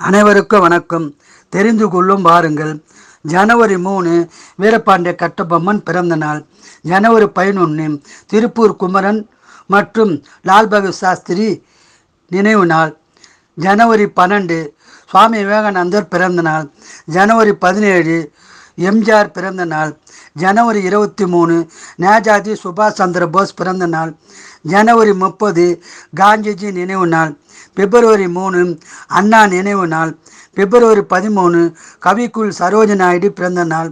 அனைவருக்கும் வணக்கம். தெரிந்து கொள்ளும் வாருங்கள். ஜனவரி மூணு வீரபாண்டிய கட்டபொம்மன் பிறந்த நாள். ஜனவரி பதினொன்று திருப்பூர் குமரன் மற்றும் லால் பகதூர் சாஸ்திரி நினைவு நாள். ஜனவரி பன்னெண்டு சுவாமி விவேகானந்தர் பிறந்த நாள். ஜனவரி பதினேழு எம்ஜிஆர் பிறந்த நாள். ஜனவரி இருபத்தி மூணு நேதாஜி சுபாஷ் சந்திர போஸ் பிறந்த நாள். ஜனவரி முப்பது காந்திஜி நினைவு நாள். பிப்ரவரி மூணு அண்ணா நினைவு நாள். பிப்ரவரி பதிமூணு கவிக்குள் சரோஜ நாயுடு பிறந்த நாள்.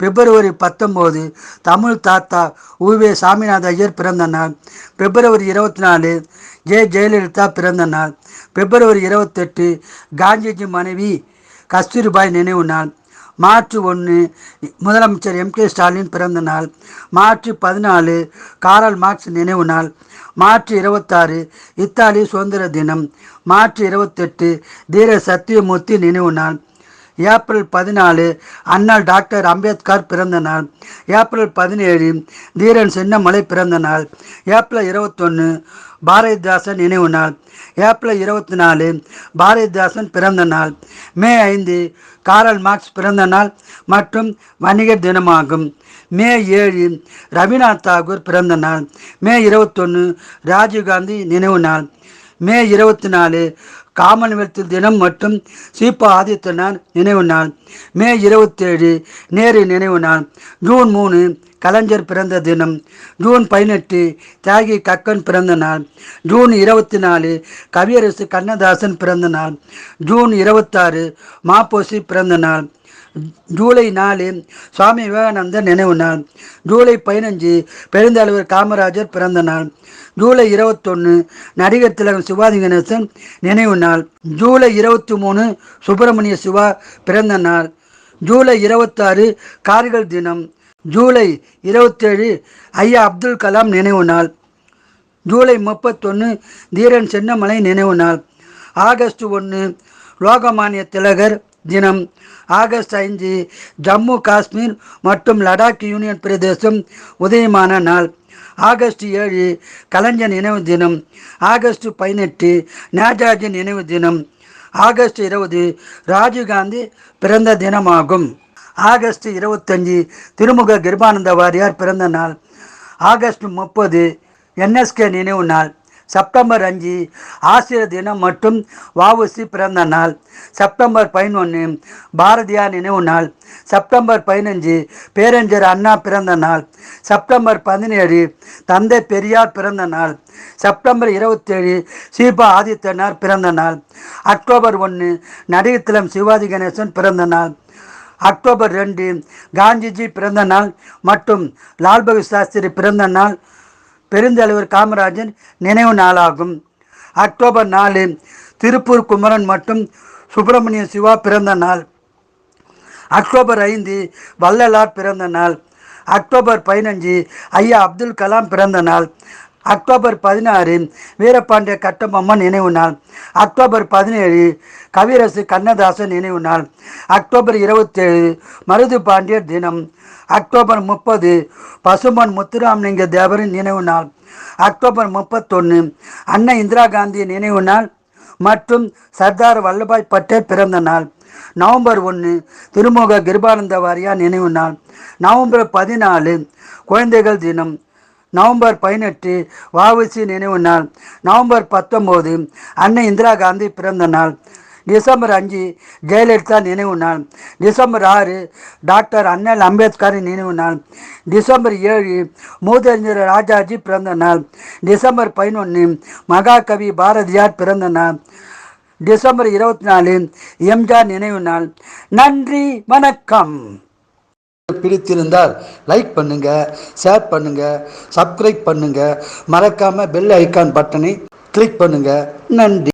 பிப்ரவரி பத்தொம்போது தமிழ் தாத்தா உவே சாமிநாத ஐயர் பிறந்த நாள். பிப்ரவரி இருபத்தி நாலு ஜெ ஜெயலலிதா பிறந்த நாள். பிப்ரவரி இருபத்தெட்டு காந்திஜி மனைவி கஸ்தூரிபாய் நினைவு நாள். மார்ச் ஒன்று முதலமைச்சர் எம் கே ஸ்டாலின் பிறந்த நாள். மார்ச் பதினாலு காரல் மார்க்ஸ் நினைவு நாள். மார்ச் இருபத்தாறு இத்தாலி சுதந்திர தினம். மார்ச் இருபத்தெட்டு தீர சத்தியமூர்த்தி நினைவு நாள். ஏப்ரல் பதினாலு அண்ணல் டாக்டர் அம்பேத்கர் பிறந்த நாள் ஏப்ரல் பதினேழு தீரன் சின்னமலை பிறந்த நாள் ஏப்ரல் இருபத்தொன்று பாரதிதாசன் நினைவு நாள். ஏப்ரல் இருபத்தி நாலு பாரதிதாசன் பிறந்த நாள் மே ஐந்து காரல் மார்க்ஸ் பிறந்த நாள் மற்றும் வணிகர் தினமாகும். மே ஏழு ரவிநாத் தாகூர் பிறந்த நாள் மே இருபத்தொன்று ராஜீவ்காந்தி நினைவு நாள். மே இருபத்தி நாலு காமன்வெல்த் தினம் மற்றும் சீபா ஆதித்யநாத் நினைவு நாள். மே இருபத்தேழு நேரு நினைவு நாள். ஜூன் மூணு கலைஞர் பிறந்த தினம். ஜூன் பதினெட்டு தியாகி கக்கன் பிறந்த நாள். ஜூன் இருபத்தி நாலு கவியரசு கண்ணதாசன் பிறந்த நாள். ஜூன் இருபத்தாறு மாப்போசி பிறந்த நாள். ஜூலை நாலு சுவாமி விவேகானந்தர் நினைவு நாள். ஜூலை பதினஞ்சு பெருந்தலைவர் காமராஜர் பிறந்த நாள். ஜூலை இருபத்தொன்று நடிகர் திலகம் சிவாஜி கணேசன் நினைவு நாள். ஜூலை இருபத்தி மூணு சுப்பிரமணிய சிவா பிறந்த நாள். ஜூலை இருபத்தாறு கார்கள் தினம். ஜூலை இருபத்தேழு ஐயா அப்துல் கலாம் நினைவு நாள். ஜூலை முப்பத்தொன்று தீரன் சென்னமலை நினைவு நாள். ஆகஸ்ட் ஒன்று லோகமானிய திலகர் தினம் ஆகஸ்ட் ஐந்து ஜம்மு காஷ்மீர் மற்றும் லடாக் யூனியன் பிரதேசம் உதயமான நாள். ஆகஸ்ட் ஏழு கலைஞர் நினைவு தினம். ஆகஸ்ட் பதினெட்டு நேதாஜி நினைவு தினம். ஆகஸ்ட் இருபது ராஜீவ்காந்தி பிறந்த தினமாகும். ஆகஸ்ட் இருபத்தஞ்சி திருமுக கிருபானந்த வாரியார் பிறந்த நாள். ஆகஸ்ட் முப்பது என்எஸ்கே நினைவு நாள். செப்டம்பர் அஞ்சு ஆசிரியர் தினம் மற்றும் வாவுசி பிறந்த நாள். செப்டம்பர் பதினொன்று பாரதியார் நினைவு நாள். செப்டம்பர் பதினஞ்சு பேரஞ்சர் அண்ணா பிறந்த நாள். செப்டம்பர் பதினேழு தந்தை பெரியார் பிறந்த நாள். செப்டம்பர் இருபத்தேழு சீபா ஆதித்யனார் பிறந்த நாள். அக்டோபர் ஒன்று நடிகத்திலம் சிவாஜி கணேசன் பிறந்த நாள். அக்டோபர் ரெண்டு காந்திஜி பிறந்த நாள் மற்றும் லால் பகதூர் சாஸ்திரி பிறந்த நாள். பெருந்தலைவர் காமராஜன் நினைவு நாளாகும். அக்டோபர் நாலு திருப்பூர் குமரன் மற்றும் சுப்பிரமணிய சிவா பிறந்த நாள். அக்டோபர் ஐந்து வள்ளலார் பிறந்த நாள். அக்டோபர் பதினஞ்சு ஐயா அப்துல் கலாம் பிறந்த நாள். அக்டோபர் பதினாறு வீரபாண்டிய கட்டபொம்மன் நினைவு நாள். அக்டோபர் பதினேழு கவிரசு கண்ணதாசன் நினைவு நாள். அக்டோபர் இருபத்தேழு மருது பாண்டியர் தினம். அக்டோபர் முப்பது பசுமன் முத்துராமலிங்க தேவரின் நினைவு நாள். அக்டோபர் முப்பத்தொன்று அன்னை இந்திரா காந்தி நினைவு நாள் மற்றும் சர்தார் வல்லபாய் பட்டேல் பிறந்த நாள். நவம்பர் ஒன்று திருமுக கிருபானந்த வாரியா நினைவு நாள். நவம்பர் பதினாலு குழந்தைகள் தினம். நவம்பர் பதினெட்டு வஉசி நினைவு நாள். நவம்பர் பத்தொம்போது அன்னை இந்திரா காந்தி பிறந்த நாள். டிசம்பர் அஞ்சு ஜெயலலிதா நினைவு நாள். டிசம்பர் ஆறு டாக்டர் அண்ணல் அம்பேத்கரின் நினைவு நாள். டிசம்பர் ஏழு மூதறிஞர் ராஜாஜி பிறந்த நாள். டிசம்பர் பதினொன்று மகாகவி பாரதியார் பிறந்த நாள். டிசம்பர் இருபத்தி நாலு எம்ஜிஆர் நினைவு நாள். நன்றி வணக்கம். பிடித்திருந்தால் லைக் பண்ணுங்க ஷேர் பண்ணுங்க சப்ஸ்கிரைப் பண்ணுங்க. மறக்காம பெல் ஐக்கான் பட்டனை கிளிக் பண்ணுங்க. நன்றி.